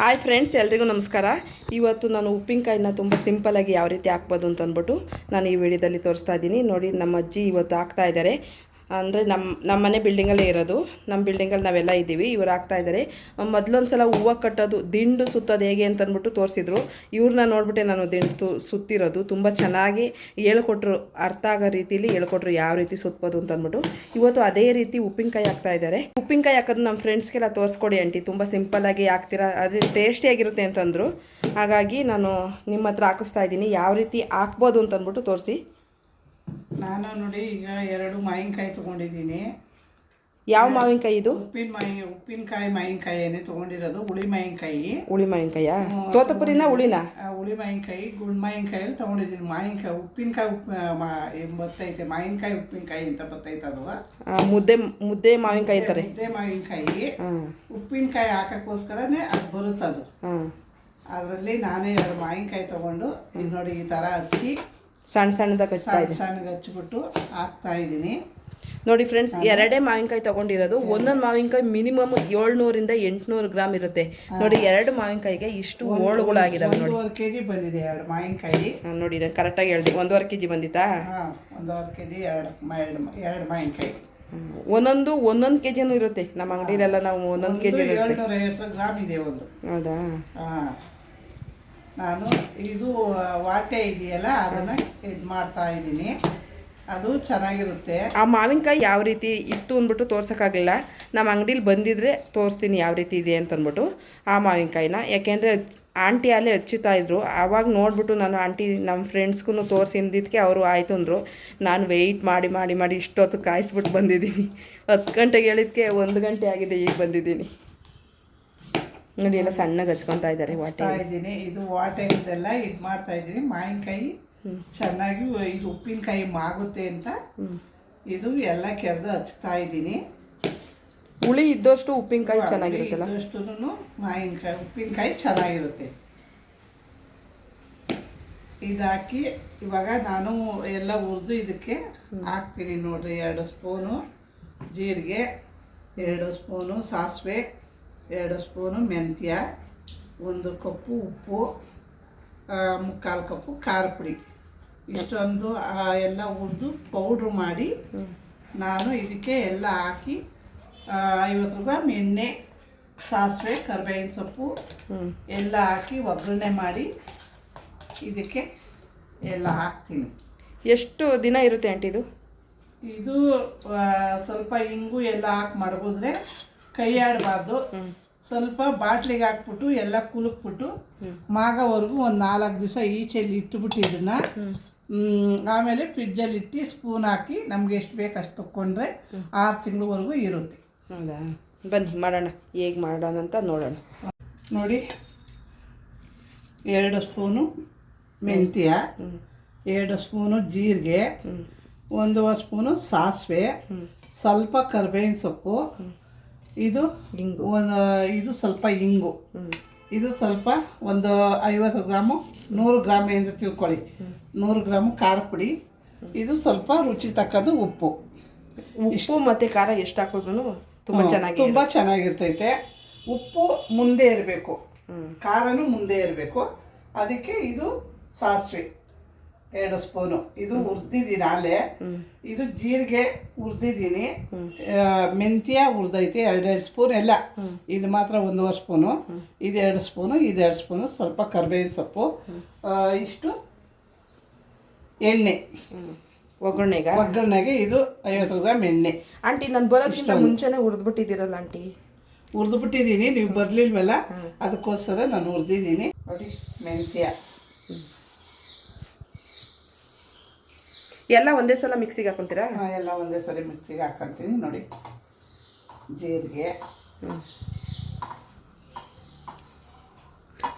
Hi friends ಎಲ್ರಿಗೂ ನಮಸ್ಕಾರ. ಇವತ್ತು ನಾನು ಉಪ್ಪಿನಕಾಯಿನ ತುಂಬ ಸಿಂಪಲಾಗಿ ಯಾವ ರೀತಿ ಹಾಕ್ಬೋದು ಅಂತ ಅಂದ್ಬಿಟ್ಟು ನಾನು ಈ ವಿಡಿಯೋದಲ್ಲಿ ತೋರಿಸ್ತಾ ಇದ್ದೀನಿ. ನೋಡಿ ನಮ್ಮ ಅಜ್ಜಿ ಇವತ್ತು ಹಾಕ್ತಾ ಇದ್ದಾರೆ. ಅಂದರೆ ನಮ್ಮ ನಮ್ಮ ಮನೆ ಬಿಲ್ಡಿಂಗಲ್ಲೇ ಇರೋದು. ನಮ್ಮ ಬಿಲ್ಡಿಂಗಲ್ಲಿ ನಾವೆಲ್ಲ ಇದ್ದೀವಿ. ಇವ್ರು ಹಾಕ್ತಾ ಇದ್ದಾರೆ ಮೊದಲೊಂದು ಸಲ ಹೂವು ಕಟ್ಟೋದು, ದಿಂಡು ಸುತ್ತೋದು ಹೇಗೆ ಅಂತಂದ್ಬಿಟ್ಟು ತೋರಿಸಿದ್ರು. ಇವ್ರನ್ನ ನೋಡ್ಬಿಟ್ಟೆ ನಾನು ದಿಂಡು ಸುತ್ತಿರೋದು. ತುಂಬ ಚೆನ್ನಾಗಿ ಹೇಳ್ಕೊಟ್ರು, ಅರ್ಥ ಆಗೋ ರೀತಿಲಿ ಹೇಳ್ಕೊಟ್ರು ಯಾವ ರೀತಿ ಸುತ್ತಬೋದು ಅಂತಂದ್ಬಿಟ್ಟು. ಇವತ್ತು ಅದೇ ರೀತಿ ಉಪ್ಪಿನಕಾಯಿ ಹಾಕ್ತಾ ಇದ್ದಾರೆ ಉಪ್ಪಿನಕಾಯಿ ಹಾಕೋದು ನಮ್ಮ ಫ್ರೆಂಡ್ಸ್ಗೆಲ್ಲ ತೋರಿಸ್ಕೊಡಿ ಆಂಟಿ. ತುಂಬ ಸಿಂಪಲ್ಲಾಗಿ ಹಾಕ್ತೀರಾ. ಆದರೆ ಟೇಸ್ಟಿಯಾಗಿರುತ್ತೆ ಅಂತಂದರು. ಹಾಗಾಗಿ ನಾನು ನಿಮ್ಮ ಹತ್ರ ಹಾಕಿಸ್ತಾ ಇದ್ದೀನಿ. ಯಾವ ರೀತಿ ಹಾಕ್ಬೋದು ಅಂತಂದ್ಬಿಟ್ಟು ತೋರಿಸಿ. ನಾನು ನೋಡಿ ಈಗ ಎರಡು ಮಾವಿನಕಾಯಿ ತಗೊಂಡಿದ್ದೀನಿ. ಯಾವ ಮಾವಿನಕಾಯಿ ಇದು? ಉಪ್ಪಿನ ಮಾಯಿ ಉಪ್ಪಿನಕಾಯಿ ಮಾವಿನಕಾಯಿನೇ ತಗೊಂಡಿರೋದು ಹುಳಿ ಮಾವಿನಕಾಯಿ. ಹುಳಿ ಮಾವಿನಕಾಯ ತೋತಪುರಿನ ಹುಳಿನ? ಹುಳಿ ಮಾವಿನಕಾಯಿ ಗುಳ್ ಮಾವಿನಕಾಯಲ್ಲಿ ತಗೊಂಡಿದ್ದೀನಿ. ಮಾವಿನಕಾಯಿ ಉಪ್ಪಿನಕಾಯಿ ಉಪ್ಪು ಬರ್ತೈತೆ ಮಾವಿನಕಾಯಿ ಉಪ್ಪಿನಕಾಯಿ ಅಂತ ಬರ್ತೈತೆ ಅದು. ಮುದ್ದೆ ಮುದ್ದೆ ಮಾವಿನಕಾಯಿ ಅಂತಾರೆ. ಮುದ್ದೆ ಮಾವಿನಕಾಯಿ. ಉಪ್ಪಿನಕಾಯಿ ಹಾಕೋಕ್ಕೋಸ್ಕರನೇ ಅದು ಬರುತ್ತದು. ಅದರಲ್ಲಿ ನಾನೇ ಎರಡು ಮಾವಿನಕಾಯಿ ತಗೊಂಡು ಈಗ ನೋಡಿ ಈ ಥರ ಹಚ್ಚಿ ಸಣ್ಣ ಸಣ್ಣದಾಗಿ ಹಚ್ತಾ ಇದೆ. ಸಣ್ಣಗೆ ಹಚ್ಬಿಟ್ಟು ಹಾಕ್ತಾ ಇದ್ದೀನಿ. ನೋಡಿ ಫ್ರೆಂಡ್ಸ್ ಎರಡೇ ಮಾವಿನಕಾಯಿ ತಗೊಂಡಿರೋದು. ಒಂದೊಂದು ಮಾವಿನಕಾಯಿ ಮಿನಿಮಮ್ ಏಳ್ನೂರಿಂದ ಎಂಟುನೂರು ಗ್ರಾಮ್ ಇರುತ್ತೆ. ನೋಡಿ ಎರಡು ಮಾವಿನಕಾಯಿಗೆ ಇಷ್ಟು ಓಳುಗಳಾಗಿದಾವೆ ನೋಡಿ. ಒಂದೂವರೆ ಕೆ ಜಿ ಬಂದಿದೆ ಎರಡು ಮಾವಿನಕಾಯಿ. ನೋಡಿ ನಾನು ಕರೆಕ್ಟಾಗಿ ಹೇಳ್ದೆ. ಒಂದೂವರೆ ಕೆ ಜಿ ಬಂದಿತ್ತಾ ಒಂದೂವರೆ ಕೆ ಜಿ ಎರಡು ಎರಡು ಮಾವಿನಕಾಯಿ. ಒಂದೊಂದು ಒಂದೊಂದು ಕೆ ಜಿನೂ ಇರುತ್ತೆ. ನಮ್ಮ ಅಂಗಡಿಲೆಲ್ಲ ನಾವು ಒಂದೊಂದು ಕೆ ಜಿ ಹೌದಾ? ಹಾಂ. ನಾನು ಇದು ವಾಟೆ ಇದೆಯಲ್ಲ, ಅದನ್ನು ಇದು ಮಾಡ್ತಾ ಇದ್ದೀನಿ. ಅದು ಚೆನ್ನಾಗಿರುತ್ತೆ. ಆ ಮಾವಿನಕಾಯಿ ಯಾವ ರೀತಿ ಇತ್ತು ಅಂದ್ಬಿಟ್ಟು ತೋರ್ಸೋಕ್ಕಾಗಲಿಲ್ಲ ನಮ್ಮ ಅಂಗಡೀಲಿ ಬಂದಿದ್ರೆ ತೋರಿಸ್ತೀನಿ ಯಾವ ರೀತಿ ಇದೆ ಅಂತ ಅಂದ್ಬಿಟ್ಟು ಆ ಮಾವಿನಕಾಯಿನ. ಯಾಕೆಂದರೆ ಆಂಟಿ ಅಲ್ಲೇ ಹಚ್ಚುತ್ತಾ ಇದ್ರು. ಆವಾಗ ನೋಡ್ಬಿಟ್ಟು ನಾನು ಆಂಟಿ ನಮ್ಮ ಫ್ರೆಂಡ್ಸ್ಗೂ ತೋರಿಸಿದ್ದಕ್ಕೆ ಅವರು ಆಯಿತು ಅಂದರು. ನಾನು ವೆಯ್ಟ್ ಮಾಡಿ ಮಾಡಿ ಮಾಡಿ ಇಷ್ಟೊತ್ತು ಕಾಯಿಸ್ಬಿಟ್ಟು ಬಂದಿದ್ದೀನಿ. ಹತ್ತು ಗಂಟೆಗೆ ಹೇಳಿದ್ಕೆ ಒಂದು ಗಂಟೆ ಆಗಿದೆ, ಈಗ ಬಂದಿದ್ದೀನಿ. ನೋಡಿ ಎಲ್ಲ ಸಣ್ಣಗೆ ಹಚ್ಕೊತಾ ಇದ್ದಾರೆ ವಾಟೆ. ಇದ್ದೀನಿ. ಇದು ವಾಟೆದೆಲ್ಲ ಇದು ಮಾಡ್ತಾ ಇದ್ದೀನಿ. ಮಾವಿನಕಾಯಿ ಚೆನ್ನಾಗಿ ಇದು ಉಪ್ಪಿನಕಾಯಿ ಮಾಗುತ್ತೆ ಅಂತ. ಇದು ಎಲ್ಲ ಕೆರೆದು ಹಚ್ತಾ ಇದ್ದೀನಿ. ಹುಳಿ ಇದ್ದಷ್ಟು ಉಪ್ಪಿನಕಾಯಿ ಚೆನ್ನಾಗಿರುತ್ತಲ್ಲ? ಇದ್ದಷ್ಟೂ ಮಾವಿನಕಾಯಿ ಉಪ್ಪಿನಕಾಯಿ ಚೆನ್ನಾಗಿರುತ್ತೆ. ಇದಾಕಿ ಇವಾಗ ನಾನು ಎಲ್ಲ ಹುರಿದು ಇದಕ್ಕೆ ಹಾಕ್ತೀನಿ ನೋಡ್ರಿ. ಎರಡು ಸ್ಪೂನು ಜೀರಿಗೆ ಎರಡು ಸ್ಪೂನು ಸಾಸಿವೆ ಎರಡು ಸ್ಪೂನು ಮೆಂತ್ಯ ಒಂದು ಕಪ್ಪು ಉಪ್ಪು ಮುಕ್ಕಾಲು ಕಪ್ಪು ಖಾರ ಪುಡಿ. ಇಷ್ಟೊಂದು ಎಲ್ಲ ಹುರಿದು ಪೌಡ್ರು ಮಾಡಿ ನಾನು ಇದಕ್ಕೆ ಎಲ್ಲ ಹಾಕಿ ಐವತ್ತು ರೂಪಾಯಿ ಎಣ್ಣೆ ಸಾಸಿವೆ ಕರ್ಬೇವಿನ ಸೊಪ್ಪು ಎಲ್ಲ ಹಾಕಿ ಒಗ್ಗರಣೆ ಮಾಡಿ ಇದಕ್ಕೆ ಎಲ್ಲ ಹಾಕ್ತೀನಿ. ಎಷ್ಟು ದಿನ ಇರುತ್ತೆ ಆಂಟಿ ಇದು? ಇದು ಸ್ವಲ್ಪ ಇಂಗು ಎಲ್ಲ ಹಾಕಿ ಮಡಗಿದ್ರೆ ಕೈ ಆಡಬಾರ್ದು ಸ್ವಲ್ಪ ಬಾಟ್ಲಿಗೆ ಹಾಕ್ಬಿಟ್ಟು ಎಲ್ಲ ಕುಲುಕ್ಬಿಟ್ಟು ಮಾಗವರೆಗೂ ಒಂದು ನಾಲ್ಕು ದಿವಸ ಈಚೆಯಲ್ಲಿ ಇಟ್ಟುಬಿಟ್ಟು ಇದನ್ನು. ಆಮೇಲೆ ಫ್ರಿಡ್ಜಲ್ಲಿ ಇಟ್ಟು ಸ್ಪೂನ್ ಹಾಕಿ ನಮ್ಗೆ ಎಷ್ಟು ಬೇಕು ಅಷ್ಟು ತಕ್ಕೊಂಡ್ರೆ ಆರು ತಿಂಗಳವರೆಗೂ ಇರುತ್ತೆ. ಹೌದಾ? ಬನ್ನಿ ಮಾಡೋಣ. ಹೇಗೆ ಮಾಡೋಣ ಅಂತ ನೋಡೋಣ. ನೋಡಿ ಎರಡು ಸ್ಪೂನು ಮೆಂತ್ಯ ಎರಡು ಸ್ಪೂನು ಜೀರಿಗೆ ಒಂದೂವರೆ ಸ್ಪೂನು ಸಾಸಿವೆ ಸ್ವಲ್ಪ ಕರ್ಬೇವಿನ ಸೊಪ್ಪು ಇದು ಇಂಗು. ಒಂದು ಇದು ಸ್ವಲ್ಪ ಇಂಗು. ಇದು ಸ್ವಲ್ಪ ಒಂದು ಐವತ್ತು ಗ್ರಾಮು ನೂರು ಗ್ರಾಮ್ ಎಂದು ತಿಳ್ಕೊಳ್ಳಿ. ನೂರು ಗ್ರಾಮು ಖಾರ ಪುಡಿ. ಇದು ಸ್ವಲ್ಪ ರುಚಿ ತಕ್ಕದ್ದು ಉಪ್ಪು. ಉಪ್ಪು ಮತ್ತು ಖಾರ ಎಷ್ಟು ಹಾಕಿದ್ರು ತುಂಬ ಚೆನ್ನಾಗಿ ತುಂಬ ಚೆನ್ನಾಗಿರ್ತೈತೆ. ಉಪ್ಪು ಮುಂದೆ ಇರಬೇಕು. ಖಾರನೂ ಮುಂದೆ ಇರಬೇಕು. ಅದಕ್ಕೆ ಇದು ಸಾಸಿವೆ. ಎರಡು ಸ್ಪೂನು. ಇದು ಹುರ್ದಿದ್ದೀನಿ ಅಲ್ಲೇ. ಇದು ಜೀರಿಗೆ ಹುರಿದಿದ್ದೀನಿ. ಮೆಂತ್ಯ ಹುರ್ದೈತಿ ಎರಡೆರಡು ಸ್ಪೂನ್ ಎಲ್ಲ. ಇದು ಮಾತ್ರ ಒಂದೂವರೆ ಸ್ಪೂನು. ಇದೆರಡು ಸ್ಪೂನು ಇದೆರಡು ಸ್ಪೂನು ಸ್ವಲ್ಪ ಕರ್ಬೇವಿನ ಸೊಪ್ಪು. ಇಷ್ಟು ಎಣ್ಣೆ. ಒಗ್ಗರಣೆಗೆ? ಒಗ್ಗರಣೆಗ ಇದು ಐವತ್ತು ಗ್ರಾಮ್ ಎಣ್ಣೆ ಆಂಟಿ ನಾನು ಬರೋದ್ರಿಂದ ಮುಂಚೆನೇ ಹುರಿದ್ಬಿಟ್ಟಿದ್ದೀರಲ್ಲ ಆಂಟಿ? ಹುರಿದು ಬಿಟ್ಟಿದ್ದೀನಿ ನೀವು ಬರಲಿಲ್ವಲ್ಲ? ಅದಕ್ಕೋಸ್ಕರ ನಾನು ಹುರಿದಿದ್ದೀನಿ. ನೋಡಿ ಮೆಂತ್ಯ. ಎಲ್ಲ ಒಂದೇ ಸಲ ಮಿಕ್ಸಿಗೆ ಹಾಕೊಂತೀರಾ? ಹಾಂ ಎಲ್ಲ ಒಂದೇ ಸಲ ಮಿಕ್ಸಿಗೆ ಹಾಕೊಂತೀನಿ ನೋಡಿ. ಜೀರಿಗೆ.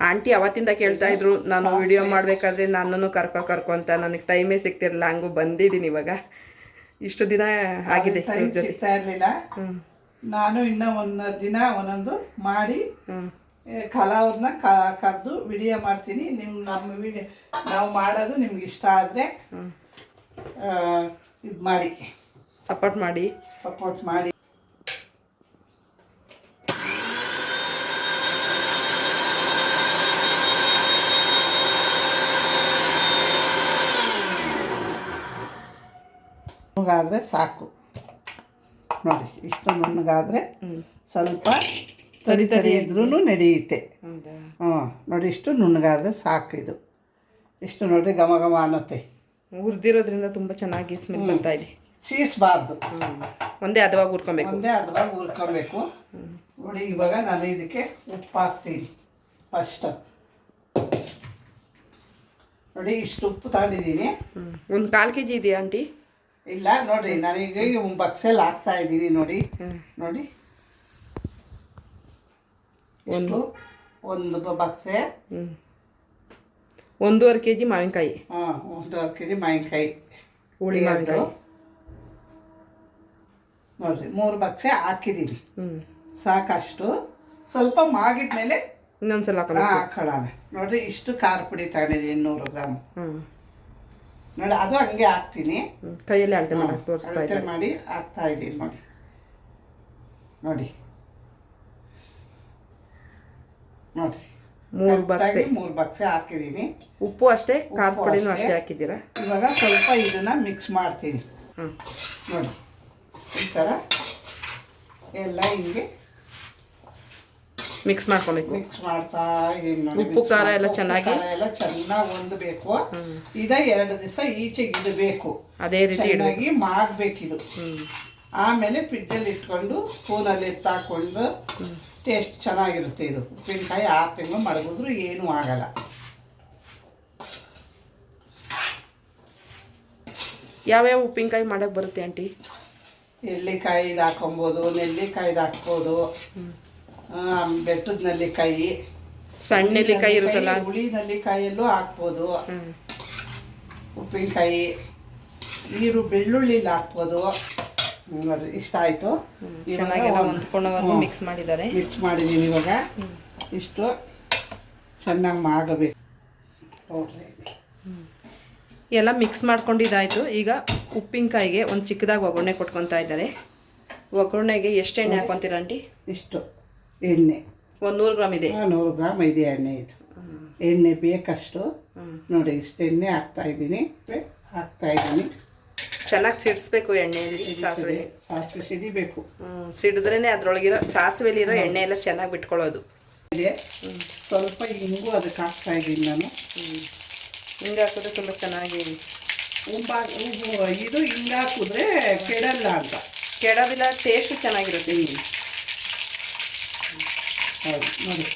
ಆಂಟಿ ಅವತ್ತಿಂದ ಕೇಳ್ತಾ ಇದ್ರು ನಾನು ವಿಡಿಯೋ ಮಾಡಬೇಕಾದ್ರೆ ನನ್ನನ್ನು ಕರ್ಕೊ ಕರ್ಕೊ ಅಂತ. ನನಗೆ ಟೈಮೇ ಸಿಗ್ತಿರಲಿಲ್ಲ ಹಂಗೂ ಬಂದಿದ್ದೀನಿ ಇವಾಗ. ಇಷ್ಟು ದಿನ ಆಗಿದೆ ಜೊತೆ. ಇರಲಿಲ್ಲ. ನಾನು ಇನ್ನೂ ಒಂದು ದಿನ ಒಂದೊಂದು ಮಾಡಿ ಕಲಾವ್ರನ್ನ ಕರೆದು ವಿಡಿಯೋ ಮಾಡ್ತೀನಿ. ನಿಮ್ಮ ನಮ್ಮ ವಿಡಿಯೋ ನಾವು ಮಾಡೋದು ನಿಮ್ಗೆ ಇಷ್ಟ ಆದರೆ ಇದು ಮಾಡಿ. ಸಪೋರ್ಟ್ ಮಾಡಿ. ಸಪೋರ್ಟ್ ಮಾಡಿ. ಆದರೆ ಸಾಕು. ನೋಡಿ ಇಷ್ಟು ನುಣ್ಣಗಾದರೆ ಸ್ವಲ್ಪ ತರಿ ತರಿ ಇದ್ರೂ ನಡೆಯುತ್ತೆ. ಹ್ಞೂ ನೋಡಿ ಇಷ್ಟು ನುಣ್ಣಗಾದರೆ ಸಾಕು ಇದು. ಇಷ್ಟು ನೋಡಿ ಘಮ ಘಮ ಅನ್ನತ್ತೆ. ಹುರಿದಿರೋದ್ರಿಂದ ತುಂಬ ಚೆನ್ನಾಗಿ ಸ್ಮೆಲ್ ಬರ್ತಾ ಇದೆ. ಸೀಸ್ಬಾರ್ದು ಒಂದೇ ಹದವಾಗಿ ಹುರ್ಕೊಬೇಕು. ಒಂದೇ ಅದವಾಗ ಹುರ್ಕೊಬೇಕು. ನೋಡಿ ಇವಾಗ ನಾನು ಇದಕ್ಕೆ ಉಪ್ಪು ಹಾಕ್ತೀನಿ ಫಸ್ಟ್. ನೋಡಿ ಇಷ್ಟು ಉಪ್ಪು ತಗೊಂಡಿದ್ದೀನಿ. ಒಂದು ಕಾಲು ಕೆ ಜಿ ಇದೆಯಾ ಆಂಟಿ? ಇಲ್ಲ ನೋಡಿರಿ ನಾನೀಗ ಒಂದು ಬಕ್ಸಲ್ಲಿ ಹಾಕ್ತಾ ಇದ್ದೀನಿ ನೋಡಿ. ನೋಡಿ. ಒಂದು. ಒಂದು ಬಕ್ಸೆ ಒಂದೂವರೆ ಕೆ ಜಿ ಮಾವಿನಕಾಯಿ. ಹಾಂ ಒಂದೂವರೆ ಕೆ ಜಿ ಮಾವಿನಕಾಯಿ. ಹುಳಿ. ಮಾವಿನಕಾಯಿ. ನೋಡ್ರಿ ಮೂರು ಬಕ್ಸೆ ಹಾಕಿದ್ದೀನಿ ಹ್ಞೂ ಸಾಕಷ್ಟು. ಸ್ವಲ್ಪ ಮಾಗಿದ್ಮೇಲೆ ಇನ್ನೊಂದ್ಸಲ ಹಾಕೋಬೇಕು ಹಾಕೊಳ್ಳೋಣ. ನೋಡ್ರಿ ಇಷ್ಟು ಖಾರ ಪುಡಿ ತಗೊಂಡಿದ್ದೀನಿ ನೂರು ಗ್ರಾಮ್ ಹ್ಞೂ ನೋಡಿ ಅದು ಹಂಗೆ ಹಾಕ್ತೀನಿ. ಕೈಯಲ್ಲಿ ಅಳತೆ ಮಾಡಿ ತೋರಿಸ್ತಾ ಅಳತೆ ಮಾಡಿ ಹಾಕ್ತಾ ಇದ್ದೀನಿ ನೋಡಿ. ನೋಡಿ. ನೋಡ್ರಿ. ಮೂರು ಬಕ್ಸೆ. ಮೂರು ಬಕ್ಸೆ ಹಾಕಿದ್ದೀನಿ ಉಪ್ಪು ಅಷ್ಟೇ ಖಾರದ ಉಪ್ಪು ಪುಡಿನೂ ಅಷ್ಟೇ. ಹಾಕಿದ್ದೀರಾ? ಇವಾಗ ಸ್ವಲ್ಪ ಇದನ್ನ ಮಿಕ್ಸ್ ಮಾಡ್ತೀನಿ. ಹ್ಞೂ ನೋಡಿ ಈ ಥರ ಎಲ್ಲ ಹಿಂಗೆ ಮಿಕ್ಸ್ ಮಾಡ್ಕೊಬೇಕು. ಮಿಕ್ಸ್ ಮಾಡ್ತಾ ಇದೀನಿ ಉಪ್ಪು, ಖಾರ ಎಲ್ಲ ಚೆನ್ನಾಗಿ? ಎಲ್ಲ ಚೆನ್ನಾಗಿ ಹೊಂದಬೇಕು ಇದ ಎರಡು ದಿವಸ ಈಚೆಗೆ ಇಡಬೇಕು ಅದೇ ರೀತಿ ಚೆನ್ನಾಗಿ ಮಾಡಬೇಕಿದು. ಆಮೇಲೆ ಫ್ರಿಡ್ಜಲ್ಲಿ ಇಟ್ಕೊಂಡು ಸ್ಪೂನಲ್ಲಿ ಎತ್ತಾಕೊಂಡು ಟೇಸ್ಟ್ ಚೆನ್ನಾಗಿರುತ್ತೆ ಇದು. ಉಪ್ಪಿನಕಾಯಿ ಆರು ತಿಂಗಳು ಮಡಗಿದ್ರು ಏನೂ ಆಗಲ್ಲ. ಯಾವ್ಯಾವ ಉಪ್ಪಿನಕಾಯಿ ಮಾಡಕ್ಕೆ ಬರುತ್ತೆ ಆಂಟಿ? ಎಳ್ಳಿಕಾಯಿದು ಹಾಕೊಬೋದು ನೆಲ್ಲಿಕಾಯ್ದು ಹಾಕ್ಬೋದು. ಬೆಟ್ಟದ ನೆಲ್ಲಿಕಾಯಿ. ಸಣ್ಣ ನೆಲ್ಲಿಕಾಯಿ ಇರುತ್ತಲ್ಲ? ಹುಳಿ ನೆಲ್ಲಿಕಾಯಲ್ಲೂ ಹಾಕ್ಬೋದು. ಉಪ್ಪಿನಕಾಯಿ. ನೀರು ಬೆಳ್ಳುಳ್ಳಿಲಿ ಹಾಕ್ಬೋದು. ನೋಡ್ರಿ ಇಷ್ಟ ಆಯಿತು. ಚೆನ್ನಾಗೆಲ್ಲ ಮಿಕ್ಸ್ ಮಾಡಿದ್ದಾರೆ. ಮಿಕ್ಸ್ ಮಾಡಿದ್ದೀನಿ ಇವಾಗ. ಇಷ್ಟು ಚೆನ್ನಾಗಿ ಮಾಡಬೇಕು. ನೋಡ್ರಿ. ಎಲ್ಲ ಮಿಕ್ಸ್ ಮಾಡ್ಕೊಂಡು ಇದಾಯಿತು ಈಗ ಉಪ್ಪಿನಕಾಯಿಗೆ ಒಂದು ಚಿಕ್ಕದಾಗಿ ಒಗ್ಗರಣೆ ಕೊಟ್ಕೊತಾ ಇದ್ದಾರೆ. ಒಗ್ಗರಣೆಗೆ ಎಷ್ಟು ಎಣ್ಣೆ ಹಾಕೊತೀರಾ ಆಂಟಿ? ಇಷ್ಟು. ಎಣ್ಣೆ. ಒಂದು ನೂರು ಗ್ರಾಮ್ ಇದೆ. ನೂರು ಗ್ರಾಮ್ ಇದೆ ಎಣ್ಣೆ ಇದು. ಎಣ್ಣೆ ಬೇಕಷ್ಟು. ನೋಡಿ ಇಷ್ಟು ಎಣ್ಣೆ ಹಾಕ್ತಾ ಇದ್ದೀನಿ. ಹಾಕ್ತಾ ಇದ್ದೀನಿ. ಚೆನ್ನಾಗಿ ಸಿಡಿಸ್ಬೇಕು ಎಣ್ಣೆ ಸಾಸಿವೆ. ಸಾಸಿವೆ ಸಿಡಿಬೇಕು ಸಿಡಿದ್ರೇ ಅದ್ರೊಳಗಿರೋ ಸಾಸಿವೆಲಿರೋ ಎಣ್ಣೆ ಎಲ್ಲ ಚೆನ್ನಾಗಿ ಬಿಟ್ಕೊಳ್ಳೋದು. ಸ್ವಲ್ಪ ಹಿಂಗು ಅದಕ್ಕೆ ಹಾಕ್ತಾ ಇದ್ದೀನಿ ನಾನು. ಹಿಂಗೆ ಹಾಕಿದ್ರೆ ತುಂಬ ಚೆನ್ನಾಗಿ ಉಂಬಾ ಇದು ಹಿಂಗೆ ಹಾಕಿದ್ರೆ ಕೆಡಲ್ಲ ಅಂತ. ಕೆಡೋದಿಲ್ಲ ಟೇಸ್ಟ್ ಚೆನ್ನಾಗಿರುತ್ತೆ. ಹೌದು ನೋಡಿ.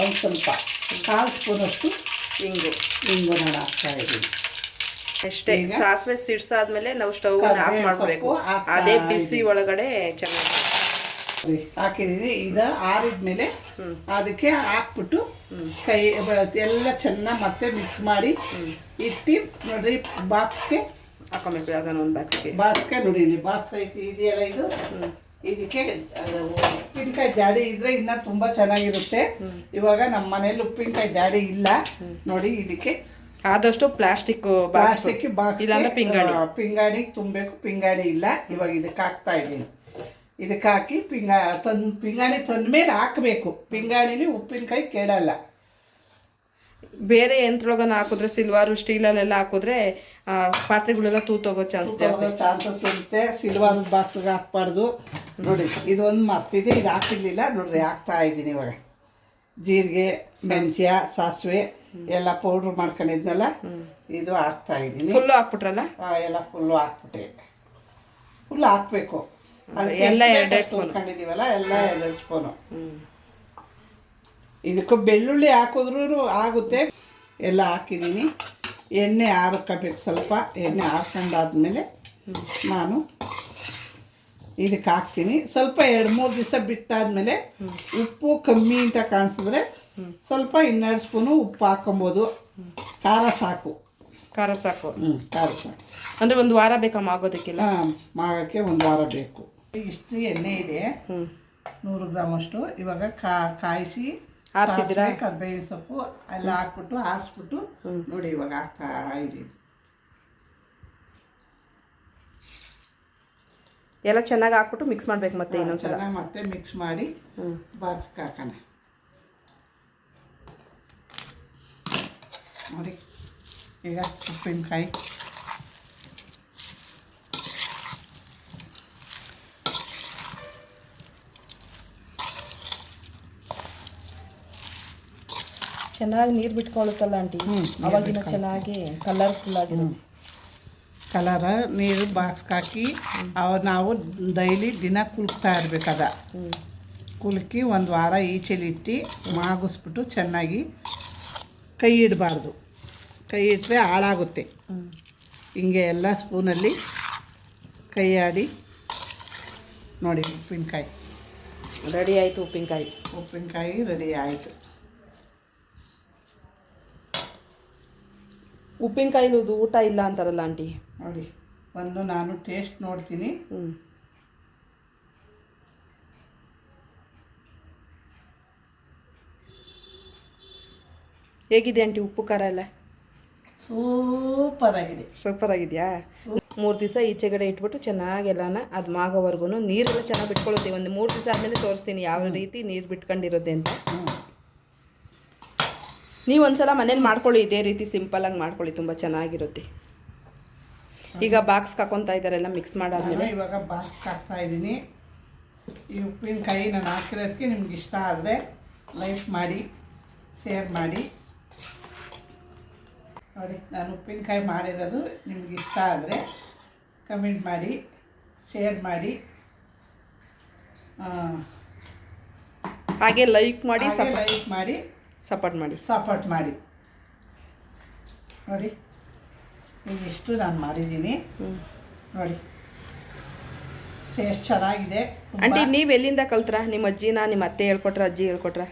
ಒಂದು ಸ್ವಲ್ಪ ಕಾಲು ಸ್ಪೂನಷ್ಟು ಹಿಂಗು ಹಿಂಗು ನಾನು ಹಾಕ್ತಾ ಇದ್ದೀನಿ ಅಷ್ಟೇ ಸಾಸಿವೆ ಸಿಡ್ಸಾದ್ಮೇಲೆ ನಾವು ಸ್ಟವ್ ಆಫ್ ಮಾಡ್ಬೇಕು. ಅದೇ ಬಿಸಿ ಒಳಗಡೆ ಚೆನ್ನಾಗಿ ಹಾಕಿದೀನಿ. ಇದು ಆರಿದ್ಮೇಲೆ ಅದಕ್ಕೆ ಹಾಕ್ಬಿಟ್ಟು ಕೈ ಎಲ್ಲ ಚೆನ್ನಾಗಿ ಮತ್ತೆ ಮಿಕ್ಸ್ ಮಾಡಿ ಇಟ್ಟು ನೋಡ್ರಿ ಬಾಕ್ಸ್ಗೆ ಹಾಕೊಬೇಕು ಯಾವ್ದಾನ ಒಂದು ಬಾಕ್ಸ್ಗೆ ಬಾಕ್ಸ್ಗೆ ನೋಡಿ ಇಲ್ಲಿ ಬಾಕ್ಸ್ ಐತಿ ಇದೆಯಲ್ಲ ಇದು? ಇದಕ್ಕೆ ಅದು ಉಪ್ಪಿನಕಾಯಿ ಜಾಡಿ ಇದ್ರೆ ಇನ್ನ ತುಂಬಾ ಚೆನ್ನಾಗಿರುತ್ತೆ. ಇವಾಗ ನಮ್ಮ ಮನೇಲಿ ಉಪ್ಪಿನಕಾಯಿ ಜಾಡಿ ಇಲ್ಲ. ನೋಡಿ ಇದಕ್ಕೆ ಆದಷ್ಟು ಪ್ಲಾಸ್ಟಿಕ್ ಪ್ಲಾಸ್ಟಿಕ್ ಬಾಕ್ಸ್ ಇಲ್ಲಾಂದ್ರೆ ಪಿಂಗಾಣಿ. ಪಿಂಗಾಣಿಗೆ ತುಂಬಬೇಕು. ಪಿಂಗಾಣಿ ಇಲ್ಲ. ಇವಾಗ ಇದಕ್ಕೆ ಹಾಕ್ತಾ ಇದ್ದೀನಿ. ಇದಕ್ಕೆ ಹಾಕಿ ಪಿಂಗಾ ತಂದು ಪಿಂಗಾಣಿ ತಂದ ಮೇಲೆ ಹಾಕಬೇಕು. ಪಿಂಗಾಣಿಲಿ ಉಪ್ಪಿನಕಾಯಿ ಕೆಡಲ್ಲ. ಬೇರೆ ಯಂತ್ರೊಳಗನ ಹಾಕಿದ್ರೆ ಸಿಲ್ವಾರು ಸ್ಟೀಲಲ್ಲೆಲ್ಲ ಹಾಕಿದ್ರೆ ಪಾತ್ರೆಗಳೆಲ್ಲ ತೂತೋಗೋ ಚಾನ್ಸ್ ಜಾಸ್ತಿ. ಚಾನ್ಸಸ್ ಇರುತ್ತೆ. ಸಿಲ್ವಾರ್ ಬಾಕ್ಸ್ಗೆ ಹಾಕ್ಬಾರ್ದು. ನೋಡಿ ಇದೊಂದು ಮರ್ತಿದೆ ಇದು ಹಾಕಿರ್ಲಿಲ್ಲ. ನೋಡ್ರಿ ಹಾಕ್ತಾ ಇದ್ದೀನಿ ಇವಾಗ. ಜೀರಿಗೆ ಮೆಣಸ್ಯ ಸಾಸಿವೆ ಎಲ್ಲ ಪೌಡ್ರ್ ಮಾಡ್ಕೊಂಡಿದ್ನಲ್ಲ ಇದು ಹಾಕ್ತಾ ಇದ್ದೀನಿ. ಫುಲ್ಲು ಹಾಕ್ಬಿಟ್ರಲ್ಲ? ಎಲ್ಲ ಫುಲ್ಲು ಹಾಕ್ಬಿಟ್ಟೆ. ಫುಲ್ ಹಾಕ್ಬೇಕು. ಎಲ್ಲ ಎರಡು ಎರಡೆರಡು ಬೇಕಷ್ಟು ಹುರ್ಕೊಂಡಿದೀವಲ್ಲ ಎಲ್ಲ ಎರಡು ಸ್ಪೂನು ಇದಕ್ಕೆ ಬೆಳ್ಳುಳ್ಳಿ ಹಾಕಿದ್ರೂ ಆಗುತ್ತೆ. ಎಲ್ಲ ಹಾಕಿದ್ದೀನಿ. ಎಣ್ಣೆ ಹಾರಕ್ಕಬೇಕು ಸ್ವಲ್ಪ. ಎಣ್ಣೆ ಹಾಕೊಂಡಾದ್ಮೇಲೆ ನಾನು ಇದಕ್ಕೆ ಹಾಕ್ತೀನಿ. ಸ್ವಲ್ಪ ಎರಡು ಮೂರು ದಿವಸ ಬಿಟ್ಟಾದ್ಮೇಲೆ ಉಪ್ಪು ಕಮ್ಮಿ ಅಂತ ಕಾಣಿಸಿದ್ರೆ ಸ್ವಲ್ಪ ಇನ್ನೆರಡು ಸ್ಪೂನು ಉಪ್ಪು ಹಾಕೊಬೋದು ಖಾರ ಸಾಕು. ಖಾರ ಸಾಕು. ಹ್ಞೂ ಖಾರ ಸಾಕು. ಅಂದರೆ ಒಂದು ವಾರ ಬೇಕಾ ಆಗೋದಕ್ಕಿಲ್ಲ ಹಾಂ ಮಾಡೋಕ್ಕೆ ಒಂದು ವಾರ ಬೇಕು. ಇಷ್ಟು ಎಣ್ಣೆ ಇದೆ. ನೂರು ಗ್ರಾಮಷ್ಟು ಇವಾಗ ಕಾ ಕಾಯಿಸಿ ಆರ್ಸಿದ್ದೀರಾ? ಕರ್ಬೇವಿನ ಸೊಪ್ಪು ಎಲ್ಲ ಹಾಕ್ಬಿಟ್ಟು ಆರಿಸ್ಬಿಟ್ಟು ನೋಡಿ ಇವಾಗ ಹಾಕ್ತಾ ಇದೆ ಎಲ್ಲ ಚೆನ್ನಾಗಿ ಹಾಕ್ಬಿಟ್ಟು ಮಿಕ್ಸ್ ಮಾಡ್ಬೇಕು ಮತ್ತೆ ಇನ್ನೊಂದ್ಸಲ. ಮತ್ತೆ ಮಿಕ್ಸ್ ಮಾಡಿ ಬಾಕ್ಸ್ಗೆ ಹಾಕೋಣ. ನೋಡಿ ಈಗ ಉಪ್ಪಿನಕಾಯಿ. ಚೆನ್ನಾಗಿ ನೀರು ಬಿಟ್ಕೊಳ್ಳುತ್ತಲ್ಲ ಆಂಟಿ? ಅವಾಗಿನ ಚೆನ್ನಾಗಿ ಕಲರ್ಫುಲ್ ಆಗಿರುತ್ತೆ. ಕಲರ ನೀರು ಬಾಕ್ಸ್ ಹಾಕಿ ಅವ ನಾವು ಡೈಲಿ ದಿನ ಕುಲ್ಕ್ತಾ ಇರ್ಬೇಕದ ಕುಲ್ಕಿ ಒಂದು ವಾರ ಈಚೆಲಿಟ್ಟು ಮಾಗಿಸ್ಬಿಟ್ಟು ಚೆನ್ನಾಗಿ ಕೈ ಇಡಬಾರ್ದು. ಕೈ ಇಟ್ಟರೆ ಹಾಳಾಗುತ್ತೆ. ಹಿಂಗೆ ಎಲ್ಲ ಸ್ಪೂನಲ್ಲಿ ಕೈ ಆಡಿ ನೋಡಿ ಉಪ್ಪಿನಕಾಯಿ. ರೆಡಿ ಆಯಿತು ಉಪ್ಪಿನಕಾಯಿ? ಉಪ್ಪಿನಕಾಯಿ ರೆಡಿ ಆಯಿತು. ಉಪ್ಪಿನಕಾಯಿಲದು ಊಟ ಇಲ್ಲ ಅಂತಾರಲ್ಲ ಆಂಟಿ? ನೋಡಿ ಒಂದು ನಾನು ಟೇಸ್ಟ್ ನೋಡ್ತೀನಿ. ಹ್ಞೂ ಹೇಗಿದೆ ಆಂಟಿ ಉಪ್ಪು ಖಾರ ಎಲ್ಲ? ಸೂಪರ್ ಆಗಿದೆ. ಸೂಪರ್ ಆಗಿದೆಯಾ? ಮೂರು ದಿವಸ ಈಚೆಗಡೆ ಇಟ್ಬಿಟ್ಟು ಚೆನ್ನಾಗಿ ಎಲ್ಲಾನ ಅದು ಮಾಗೋವರೆಗೂ ನೀರೆಲ್ಲ ಚೆನ್ನಾಗಿ ಬಿಟ್ಕೊಳ್ಳುತ್ತೆ ಒಂದು ಮೂರು ದಿವಸ ಆದಮೇಲೆ ತೋರಿಸ್ತೀನಿ ಯಾವ ರೀತಿ ನೀರು ಬಿಟ್ಕೊಂಡಿರೋದೆ ಅಂತ. ನೀವು ಒಂದ್ಸಲ ಮನೇಲಿ ಮಾಡ್ಕೊಳ್ಳಿ ಇದೇ ರೀತಿ ಸಿಂಪಲಾಗಿ ಮಾಡ್ಕೊಳ್ಳಿ ತುಂಬ ಚೆನ್ನಾಗಿರುತ್ತೆ. ಈಗ ಬಾಕ್ಸ್ ಹಾಕೊತಾ ಇದ್ದಾರೆಲ್ಲ ಮಿಕ್ಸ್ ಮಾಡಾದ್ಮೇಲೆ. ಇವಾಗ ಬಾಕ್ಸ್ ಹಾಕ್ತಾ ಇದ್ದೀನಿ. ಈ ಉಪ್ಪಿನಕಾಯಿ ನಾನು ಹಾಕಿರೋದಕ್ಕೆ ನಿಮ್ಗೆ ಇಷ್ಟ ಆದರೆ ಲೈಕ್ ಮಾಡಿ ಶೇರ್ ಮಾಡಿ. ನೋಡಿ ನಾನು ಉಪ್ಪಿನಕಾಯಿ ಮಾಡಿರೋದು ನಿಮ್ಗೆ ಇಷ್ಟ ಆದರೆ ಕಮೆಂಟ್ ಮಾಡಿ ಶೇರ್ ಮಾಡಿ. ಹಾಗೆ ಲೈಕ್ ಮಾಡಿ ಲೈಕ್ ಮಾಡಿ. ಸಪೋರ್ಟ್ ಮಾಡಿ. ಸಪೋರ್ಟ್ ಮಾಡಿ. ನೋಡಿ ಇಷ್ಟು ನಾನು ಮಾಡಿದ್ದೀನಿ. ನೋಡಿ ಟೇಸ್ಟ್ ಚೆನ್ನಾಗಿದೆ. ಆಂಟಿ ನೀವು ಎಲ್ಲಿಂದ ಕಲ್ತ್ರ? ನಿಮ್ಮ ಅಜ್ಜಿನ ನಿಮ್ಮ ಅತ್ತೆ ಹೇಳ್ಕೊಟ್ರ ಅಜ್ಜಿ ಹೇಳ್ಕೊಟ್ರ?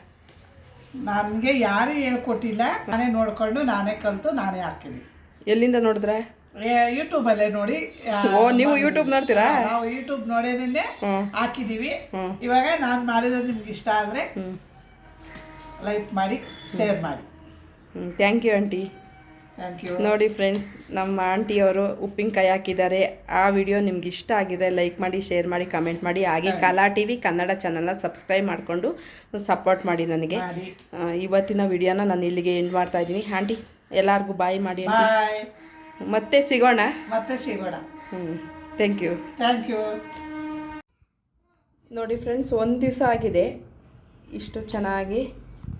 ನನಗೆ ಯಾರು ಹೇಳ್ಕೊಟ್ಟಿಲ್ಲ. ನಾನೇ ನೋಡ್ಕೊಂಡು ನಾನೇ ಕಲಿತು ನಾನೇ ಹಾಕಿದ್ದೀನಿ ಎಲ್ಲಿಂದ ನೋಡಿದ್ರ? ಯೂಟ್ಯೂಬಲ್ಲೇ ನೋಡಿ. ಓ ನೀವು ಯೂಟ್ಯೂಬ್ ನೋಡ್ತೀರಾ? ನಾವು ಯೂಟ್ಯೂಬ್ ನೋಡೋದನ್ನೇ ಹಾಕಿದ್ದೀವಿ. ಇವಾಗ ನಾನು ಮಾಡಿರೋದು ನಿಮ್ಗೆ ಇಷ್ಟ ಆದರೆ ಲೈಕ್ ಮಾಡಿ ಶೇರ್ ಮಾಡಿ. ಹ್ಞೂ thank you aunty thank you ನೋಡಿ ಫ್ರೆಂಡ್ಸ್ ನಮ್ಮ ಆಂಟಿಯವರು ಉಪ್ಪಿನಕಾಯಿ ಹಾಕಿದ್ದಾರೆ. ಆ ವಿಡಿಯೋ ನಿಮ್ಗೆ ಇಷ್ಟ ಆಗಿದೆ ಲೈಕ್ ಮಾಡಿ ಶೇರ್ ಮಾಡಿ ಕಮೆಂಟ್ ಮಾಡಿ. ಹಾಗೆ ಕಲಾ ಟಿ ವಿ ಕನ್ನಡ ಚಾನಲ್ನ ಸಬ್ಸ್ಕ್ರೈಬ್ ಮಾಡಿಕೊಂಡು ಸಪೋರ್ಟ್ ಮಾಡಿ ನನಗೆ. ಇವತ್ತಿನ ವಿಡಿಯೋನ ನಾನು ಇಲ್ಲಿಗೆ ಎಂಡ್ ಮಾಡ್ತಾ ಇದ್ದೀನಿ. ಆಂಟಿ ಎಲ್ಲರಿಗೂ ಬಾಯ್ ಮಾಡಿ ಮತ್ತೆ ಸಿಗೋಣ? ಮತ್ತೆ ಸಿಗೋಣ. ಹ್ಞೂ ಥ್ಯಾಂಕ್ ಯು ಥ್ಯಾಂಕ್ ಯು ನೋಡಿ ಫ್ರೆಂಡ್ಸ್ ಒಂದು ದಿವಸ ಆಗಿದೆ. ಇಷ್ಟು ಚೆನ್ನಾಗಿ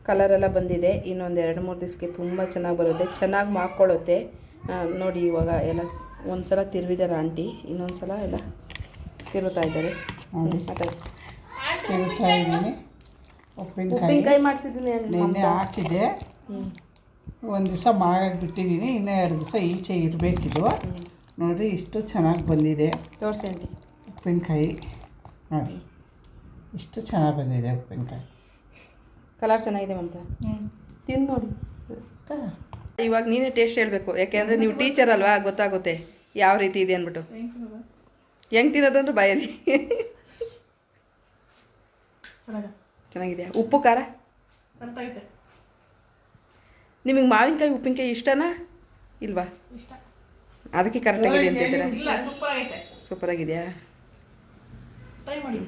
ಕಲರೆಲ್ಲ ಬಂದಿದೆ. ಇನ್ನೊಂದು ಎರಡು ಮೂರು ದಿವಸಕ್ಕೆ ತುಂಬ ಚೆನ್ನಾಗಿ ಬರುತ್ತೆ. ಚೆನ್ನಾಗಿ ಮಾಡ್ಕೊಳ್ಳುತ್ತೆ. ನೋಡಿ ಇವಾಗ ಎಲ್ಲ ಒಂದು ಸಲ ತಿರುವಿದ್ದಾರೆ ಆಂಟಿ. ಇನ್ನೊಂದು ಸಲ ಎಲ್ಲ ತಿರುತ್ತಾ ಇದ್ದಾರೆ. ಉಪ್ಪಿನಕಾಯಿ ಮಾಡಿಸಿದ್ದೀನಿ ಹಾಕಿದೆ. ಒಂದು ದಿವಸ ಮಾಡಿಬಿಟ್ಟಿದ್ದೀನಿ. ಬಿಟ್ಟಿದ್ದೀನಿ ಇನ್ನೂ ಎರಡು ದಿವಸ ಈಚೆ ಇರಬೇಕಿದು. ನೋಡಿರಿ ಇಷ್ಟು ಚೆನ್ನಾಗಿ ಬಂದಿದೆ. ತೋರಿಸಿ ಆಂಟಿ. ಉಪ್ಪಿನಕಾಯಿ. ನೋಡಿ ಇಷ್ಟು ಚೆನ್ನಾಗಿ ಬಂದಿದೆ ಉಪ್ಪಿನಕಾಯಿ. ಕಲರ್ ಚೆನ್ನಾಗಿದೆ ಮಮತಾ. ತಿಂದು ನೋಡಿ. ಇವಾಗ ನೀನೇ ಟೇಸ್ಟ್ ಹೇಳಬೇಕು. ಯಾಕೆಂದರೆ ನೀವು ಟೀಚರ್ ಅಲ್ವಾ? ಗೊತ್ತಾಗುತ್ತೆ. ಯಾವ ರೀತಿ ಇದೆ ಅಂದ್ಬಿಟ್ಟು. ಹೆಂಗೆ ತಿನ್ನೋದಂದ್ರೆ ಬಾಯಲ್ಲಿ. ಚೆನ್ನಾಗಿದೆಯಾ? ಉಪ್ಪು ಖಾರ? ನಿಮಗೆ ಮಾವಿನಕಾಯಿ ಉಪ್ಪಿನಕಾಯಿ ಇಷ್ಟನಾ? ಇಲ್ವಾ? ಅದಕ್ಕೆ ಕರೆಕ್ಟಾಗಿದೆ ಅಂತಿದ್ದೀರಾ? ಇಲ್ಲ ಸೂಪರ್ ಆಗೈತೆ. ಸೂಪರ್ ಆಗಿದೆಯಾ? ಟ್ರೈ ಮಾಡಿ.